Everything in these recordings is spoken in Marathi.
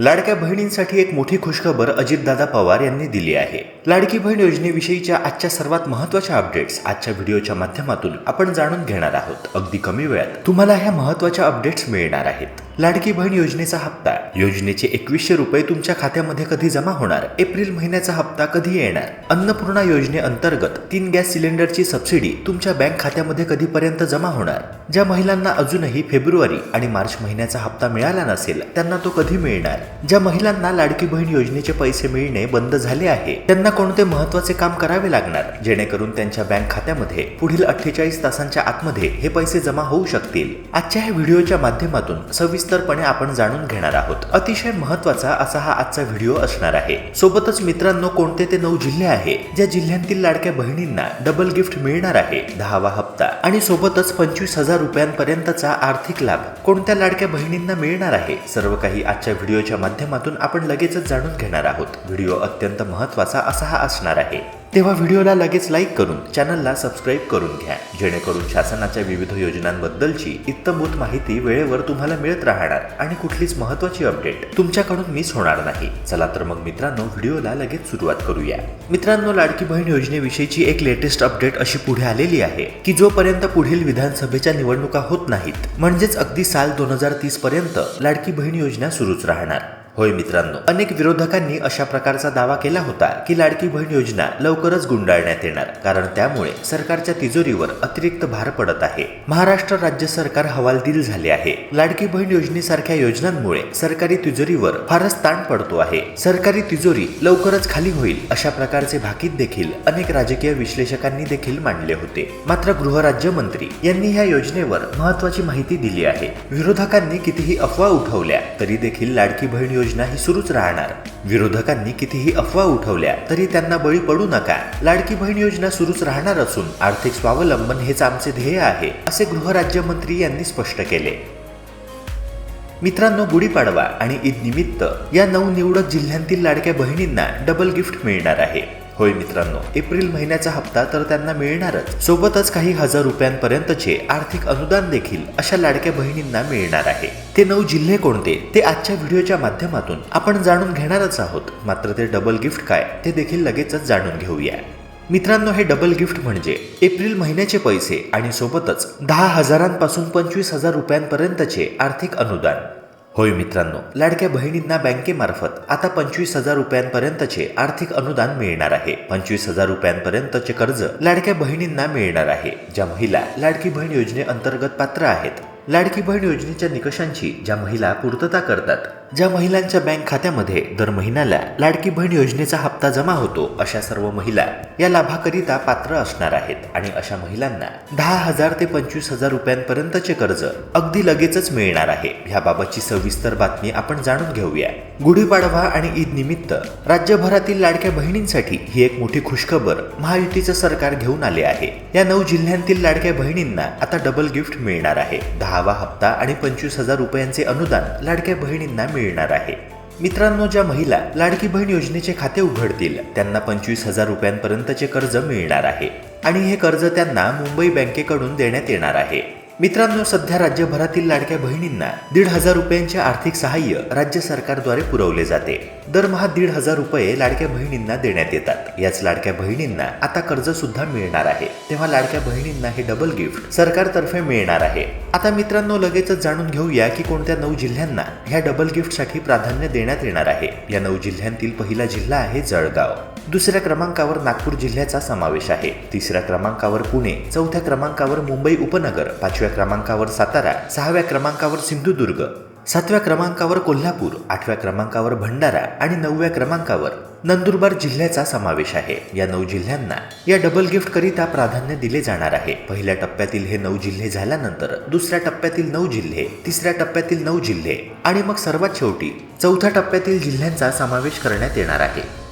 लाडक्या बहिणींसाठी एक मोठी खुशखबर अजितदादा पवार यांनी दिली आहे. लाडकी बहीण योजनेविषयीच्या आजच्या सर्वात महत्त्वाच्या अपडेट्स आजच्या व्हिडिओच्या माध्यमातून आपण जाणून घेणार आहोत. अगदी कमी वेळात तुम्हाला ह्या महत्त्वाच्या अपडेट्स मिळणार आहेत. लाडकी बहीण योजनेचा हप्ता. योजनेचे एकवीसशे रुपये तुमच्या खात्यामध्ये कधी जमा होणार? एप्रिल महिन्याचा हप्ता कधी येणार? अन्नपूर्णा योजनेअंतर्गत तीन गॅस सिलेंडरची सबसिडी तुमच्या बँक खात्यामध्ये कधीपर्यंत जमा होणार? ज्या महिलांना अजूनही फेब्रुवारी आणि मार्च महिन्याचा हप्ता मिळाला नसेल त्यांना तो कधी मिळणार? ज्या महिलांना लाडकी बहीण योजनेचे पैसे मिळणे बंद झाले आहे त्यांना कोणते महत्त्वाचे काम करावे लागणार? जेणेकरून त्यांच्या बँक खात्यामध्ये पुढील अठ्ठेचाळीस तासांच्या आतमध्ये हे पैसे जमा होऊ शकतील. आजच्या ह्या व्हिडिओच्या माध्यमातून सविस्तरपणे आपण जाणून घेणार आहोत. अतिशय महत्त्वाचा असा हा आजचा व्हिडिओ असणार आहे. सोबतच मित्रांनो कोणते ते नऊ जिल्हे आहे ज्या जिल्ह्यांतील लाडक्या बहिणींना डबल गिफ्ट मिळणार आहे दहावा हप्ता. आणि सोबतच पंचवीस हजार रुपयांपर्यंतचा आर्थिक लाभ कोणत्या लाडक्या बहिणींना मिळणार आहे सर्व काही आजच्या व्हिडिओच्या माध्यमातून आपण लगेचच जाणून घेणार आहोत. व्हिडिओ अत्यंत महत्त्वाचा असा हा असणार आहे. तेव्हा व्हिडिओला लगेच लाईक करून चॅनलला सबस्क्राईब करून घ्या. जेणेकरून शासनाच्या विविध योजनांबद्दलची इत्तमूत माहिती वेळेवर तुम्हाला मिळत राहणार आणि कुठलीच महत्वाची अपडेट तुमच्याकडून मिस होणार नाही. चला तर मग मित्रांनो व्हिडिओला लगेच सुरुवात करूया. मित्रांनो लाडकी बहीण योजनेविषयीची एक लेटेस्ट अपडेट अशी पुढे आलेली आहे की जोपर्यंत पुढील विधानसभेच्या निवडणुका होत नाहीत म्हणजेच अगदी साल दोन हजार तीस पर्यंत लाडकी बहीण योजना सुरूच राहणार. होय मित्रांनो. अनेक विरोधकांनी अशा प्रकारचा दावा केला होता की लाडकी बहीण योजना लवकरच गुंडाळण्यात येणार कारण त्यामुळे सरकारच्या तिजोरीवर अतिरिक्त भार पडत आहे. महाराष्ट्र राज्य सरकार हवालदिल झाले आहे. लाडकी बहीण योजनेसारख्या योजनांमुळे सरकारी तिजोरीवर फारच ताण पडतो आहे. सरकारी तिजोरी लवकरच खाली होईल अशा प्रकारचे भाकीत देखील अनेक राजकीय विश्लेषकांनी देखील मांडले होते. मात्र गृहराज्यमंत्री यांनी ह्या योजनेवर महत्वाची माहिती दिली आहे. विरोधकांनी कितीही अफवा उठवल्या तरी देखील लाडकी बहीण योजना ही सुरूच राहणार. विरोधकांनी कितीही अफवा उठवल्या तरी त्यांना बळी पडू नका. लाडकी बहीण योजना सुरूच राहणार असून आर्थिक स्वावलंबन हेच आमचे ध्येय आहे असे गृहराज्यमंत्री यांनी स्पष्ट केले. मित्रांनो गुढीपाडवा आणि ईद निमित्त या नवनिवडक जिल्ह्यांतील लाडक्या बहिणींना डबल गिफ्ट मिळणार आहे. होय मित्रांनो एप्रिल महिन्याचा हप्ता तर त्यांना मिळणारच. सोबतच काही हजार रुपयांपर्यंतचे आर्थिक अनुदान देखील अशा लाडक्या बहिणींना मिळणार आहे. ते नऊ जिल्हे कोणते? ते आजच्या व्हिडिओच्या माध्यमातून आपण जाणून घेणारच आहोत. मात्र ते डबल गिफ्ट काय? ते देखील लगेचच जाणून घेऊया. मित्रांनो हे डबल गिफ्ट म्हणजे एप्रिल महिन्याचे पैसे आणि सोबतच दहा हजारांपासून पंचवीस हजार रुपयांपर्यंतचे आर्थिक अनुदान. होय मित्रांनो लाडक्या बहिणींना बँकेमार्फत आता पंचवीस हजार रुपयांपर्यंतचे आर्थिक अनुदान मिळणार आहे. पंचवीस हजार रुपयांपर्यंतचे कर्ज लाडक्या बहिणींना मिळणार आहे. ज्या महिला लाडकी बहीण योजनेअंतर्गत पात्र आहेत लाडकी बहीण योजनेच्या निकषांची ज्या महिला पूर्तता करतात ज्या महिलांच्या बँक खात्यामध्ये दर महिन्याला लाडकी बहीण योजनेचा हप्ता जमा होतो अशा सर्व महिला या लाभाकरिता पात्र असणार आहेत आणि अशा महिलांना दहा हजार ते पंचवीस हजार रुपयांपर्यंतचे कर्ज अगदी लगेचच मिळणार आहे. ह्याबाबतची सविस्तर बातमी आपण जाणून घेऊया. गुढीपाडवा आणि ईद निमित्त राज्यभरातील लाडक्या बहिणींसाठी ही एक मोठी खुशखबर महायुतीचं सरकार घेऊन आले आहे. या नऊ जिल्ह्यांतील लाडक्या बहिणींना आता डबल गिफ्ट मिळणार आहे. दहावा हप्ता आणि पंचवीस हजार रुपयांचे अनुदान लाडक्या बहिणींना मिळणार आहे. मित्रांनो ज्या महिला लाडकी बहीण योजनेचे खाते उघडतील त्यांना पंचवीस हजार रुपयांपर्यंतचे कर्ज मिळणार आहे. आणि हे कर्ज त्यांना मुंबई बँकेकडून देण्यात येणार आहे. मित्रांनो सध्या राज्यभरातील लाडक्या बहिणींना दीड हजार रुपयांचे आर्थिक सहाय्य राज्य सरकारद्वारे पुरवले जाते. दरमहा दीड हजार रुपये लाडक्या बहिणींना देण्यात येतात. याच लाडक्या बहिणींना आता कर्ज सुद्धा मिळणार आहे. तेव्हा लाडक्या बहिणींना हे डबल गिफ्ट सरकारतर्फे मिळणार आहे. आता मित्रांनो लगेचच जाणून घेऊया की कोणत्या नऊ जिल्ह्यांना ह्या डबल गिफ्टसाठी प्राधान्य देण्यात येणार आहे. या नऊ जिल्ह्यांतील पहिला जिल्हा आहे जळगाव. दुसऱ्या क्रमांकावर नागपूर जिल्ह्याचा समावेश आहे. तिसऱ्या क्रमांकावर पुणे चौथ्या क्रमांकावर मुंबई उपनगर पाचव्या क्रमांकावर सातारा सहाव्या क्रमांकावर सिंधुदुर्ग सातव्या क्रमांकावर कोल्हापूर आठव्या क्रमांकावर भंडारा आणि नवव्या क्रमांकावर नंदुरबार जिल्ह्याचा समावेश आहे. या नऊ जिल्ह्यांना या डबल गिफ्ट करिता प्राधान्य दिले जाणार आहे. पहिल्या टप्प्यातील हे नऊ जिल्हे झाल्यानंतर दुसऱ्या टप्प्यातील नऊ जिल्हे तिसऱ्या टप्प्यातील नऊ जिल्हे आणि मग सर्वात शेवटी चौथ्या टप्प्यातील जिल्ह्यांचा समावेश करण्यात येणार आहे.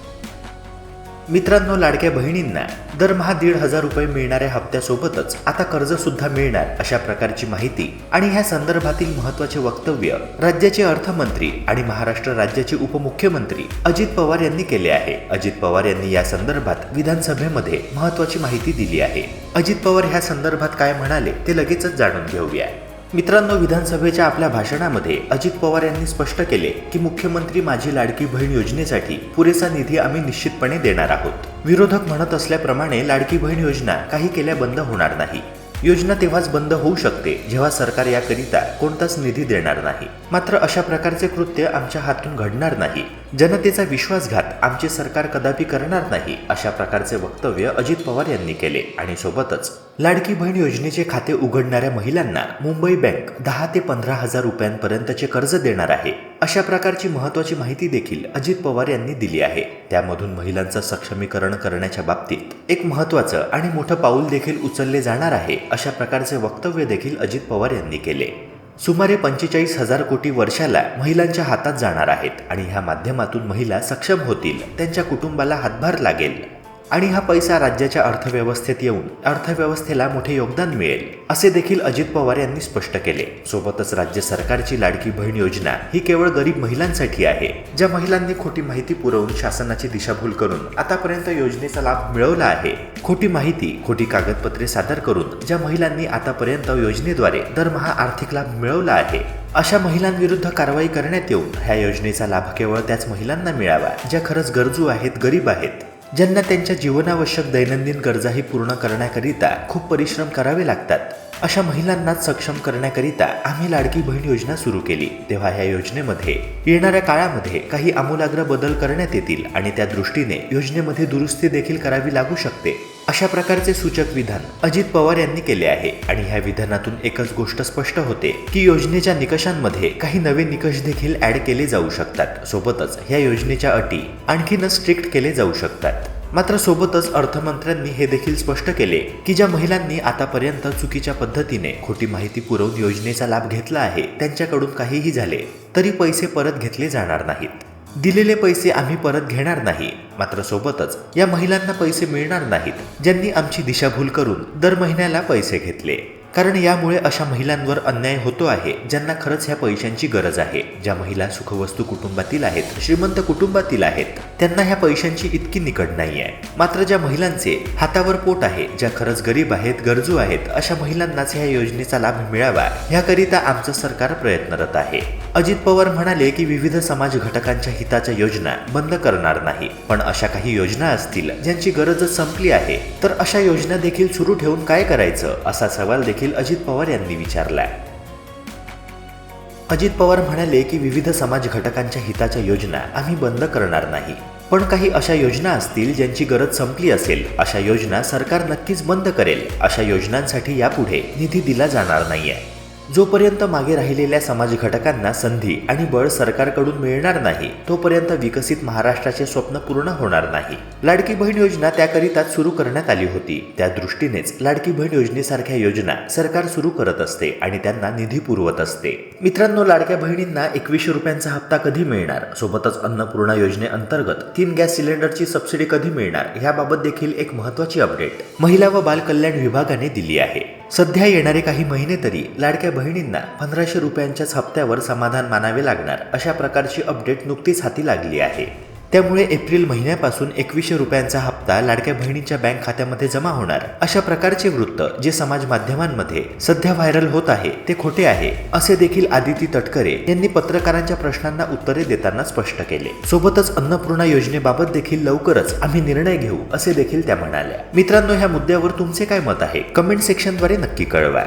मित्रांनो लाडक्या बहिणींना दरमहा दीड हजार रुपये मिळणाऱ्या हप्त्यासोबतच आता कर्ज सुद्धा मिळणार अशा प्रकारची माहिती आणि ह्या संदर्भातील महत्त्वाचे वक्तव्य राज्याचे अर्थमंत्री आणि महाराष्ट्र राज्याचे उपमुख्यमंत्री अजित पवार यांनी केले आहे. अजित पवार यांनी या संदर्भात विधानसभेमध्ये महत्वाची माहिती दिली आहे. अजित पवार ह्या संदर्भात काय म्हणाले ते लगेचच जाणून घेऊया. मित्रांनो विधानसभेच्या आपल्या भाषणामध्ये अजित पवार यांनी स्पष्ट केले की मुख्यमंत्री माझी लाडकी बहीण योजनेसाठी पुरेसा निधी आम्ही निश्चितपणे देणार आहोत. विरोधक म्हणत असल्याप्रमाणे लाडकी बहीण योजना काही केल्या बंद होणार नाही. योजना तेव्हाच बंद होऊ शकते जेव्हा सरकार याकरिता कोणताच निधी देणार नाही. मात्र अशा प्रकारचे कृत्य आमच्या हातून घडणार नाही. जनतेचा विश्वासघात आमचे सरकार कदापि करणार नाही अशा प्रकारचे वक्तव्य अजित पवार यांनी केले आणि सोबतच लाडकी बहीण योजनेचे खाते उघडणाऱ्या महिलांना मुंबई बँक दहा ते पंधरा हजार रुपयांपर्यंतचे कर्ज देणार आहे. अशा प्रकारची महत्वाची माहिती देखील अजित पवार यांनी दिली आहे. त्यामधून महिलांचं सक्षमीकरण करण्याच्या बाबतीत एक महत्वाचं आणि मोठं पाऊल देखील उचलले जाणार आहे अशा प्रकारचे वक्तव्य देखील अजित पवार यांनी केले. सुमारे पंचेचाळीस हजार कोटी वर्षाला महिलांच्या हातात जाणार आहेत आणि ह्या माध्यमातून महिला सक्षम होतील त्यांच्या कुटुंबाला हातभार लागेल. आणि हा पैसा राज्याच्या अर्थव्यवस्थेत येऊन अर्थव्यवस्थेला मोठे योगदान मिळेल असे देखील अजित पवार यांनी स्पष्ट केले. सोबतच राज्य सरकारची लाडकी बहीण योजना ही केवळ गरीब महिलांसाठी आहे ज्या महिलांनी खोटी माहिती पुरवून शासनाची दिशाभूल करून आतापर्यंत योजनेचा लाभ मिळवला आहे. खोटी माहिती खोटी कागदपत्रे सादर करून ज्या महिलांनी आतापर्यंत योजनेद्वारे दरमहा आर्थिक लाभ मिळवला आहे अशा महिलांविरुद्ध कारवाई करण्यात येऊन ह्या योजनेचा लाभ केवळ त्याच महिलांना मिळावा ज्या खरंच गरजू आहेत गरीब आहेत. ज्यांना त्यांच्या जीवनावश्यक दैनंदिन गरजाही पूर्ण करण्याकरिता खूप परिश्रम करावे लागतात. अशा महिलांनाच सक्षम करण्याकरिता आम्ही लाडकी बहीण योजना सुरू केली. तेव्हा ह्या योजनेमध्ये येणाऱ्या काळामध्ये काही आमूलाग्र बदल करण्यात येतील आणि त्या दृष्टीने योजनेमध्ये दुरुस्ती देखील करावी लागू शकते. अशा प्रकारचे सूचक विधान अजित पवार यांनी केले आहे आणि ह्या विधानातून एकच गोष्ट स्पष्ट होते की योजनेच्या निकषांमध्ये काही नवे निकष देखील ऍड केले जाऊ शकतात. सोबतच ह्या योजनेच्या अटी आणखीनच स्ट्रिक्ट केले जाऊ शकतात. मात्र सोबतच अर्थमंत्र्यांनी हे देखील स्पष्ट केले की ज्या महिलांनी आतापर्यंत चुकीच्या पद्धतीने खोटी माहिती पुरवून योजनेचा लाभ घेतला आहे त्यांच्याकडून काहीही झाले तरी पैसे परत घेतले जाणार नाहीत. दिलेले पैसे आम्ही परत घेणार नाही. मात्र सोबतच या महिलांना पैसे मिळणार नाहीत. ज्यांनी आमची दिशाभूल करून दर महिन्याला पैसे घेतले. कारण यामुळे अशा महिलांवर अन्याय होतो आहे ज्यांना खरंच ह्या पैशांची गरज आहे. ज्या महिला सुखवस्तू कुटुंबातील आहेत श्रीमंत कुटुंबातील आहेत त्यांना ह्या पैशांची इतकी निकड नाही आहे. मात्र ज्या महिलांचे हातावर पोट आहे ज्या खरंच गरीब आहेत गरजू आहेत अशा महिलांनाच ह्या योजनेचा लाभ मिळावा ह्याकरिता आमचं सरकार प्रयत्नरत आहे. अजित पवार म्हणाले की विविध समाज घटकांच्या हिताच्या योजना बंद करणार नाही. पण अशा काही योजना असतील ज्यांची गरजच संपली आहे तर अशा योजना देखील सुरू ठेवून काय करायचं असा सवाल देखील अजित पवार यांनी विचारला अजित पवार म्हणाले की विविध समाज घटकांच्या हिताच्या योजना आम्ही बंद करणार नाही. पण काही अशा योजना असतील ज्यांची गरज संपली असेल अशा योजना सरकार नक्कीच बंद करेल. अशा योजनांसाठी यापुढे निधी दिला जाणार नाहीये. जोपर्यंत मागे राहिलेल्या समाज घटकांना संधी आणि बळ सरकारकडून मिळणार नाही तोपर्यंत विकसित महाराष्ट्राचे स्वप्न पूर्ण होणार नाही. लाडकी बहीण योजना त्याकरिताच सुरू करण्यात आली होती. त्या दृष्टीनेच लाडकी बहीण योजनेसारख्या योजना सरकार सुरू करत असते आणि त्यांना निधी पुरवत असते. मित्रांनो लाडक्या बहिणींना एकवीसशे रुपयांचा हप्ता कधी मिळणार? सोबतच अन्नपूर्णा योजनेअंतर्गत तीन गॅस सिलेंडरची सबसिडी कधी मिळणार? याबाबत देखील एक महत्वाची अपडेट महिला व बाल कल्याण विभागाने दिली आहे. सध्या येणारे काही महिने तरी लाडक्या बहिणींना पंधराशे रुपयांच्याच हप्त्यावर समाधान मानावे लागणार अशा प्रकारची अपडेट नुकतीच हाती लागली आहे. त्यामुळे एप्रिल महिन्यापासून एकवीसशे रुपयांचा हप्ता लाडक्या बहिणीच्या बँक खात्यामध्ये जमा होणार. अशा प्रकारचे वृत्त जे समाज माध्यमांमध्ये सध्या व्हायरल होत आहे ते खोटे आहे असे देखील आदिती तटकरे यांनी पत्रकारांच्या प्रश्नांना उत्तरे देताना स्पष्ट केले. सोबतच अन्नपूर्णा योजनेबाबत देखील लवकरच आम्ही निर्णय घेऊ असे देखील त्या म्हणाल्या. मित्रांनो ह्या मुद्द्यावर तुमचे काय मत आहे? कमेंट सेक्शनद्वारे नक्की कळवा.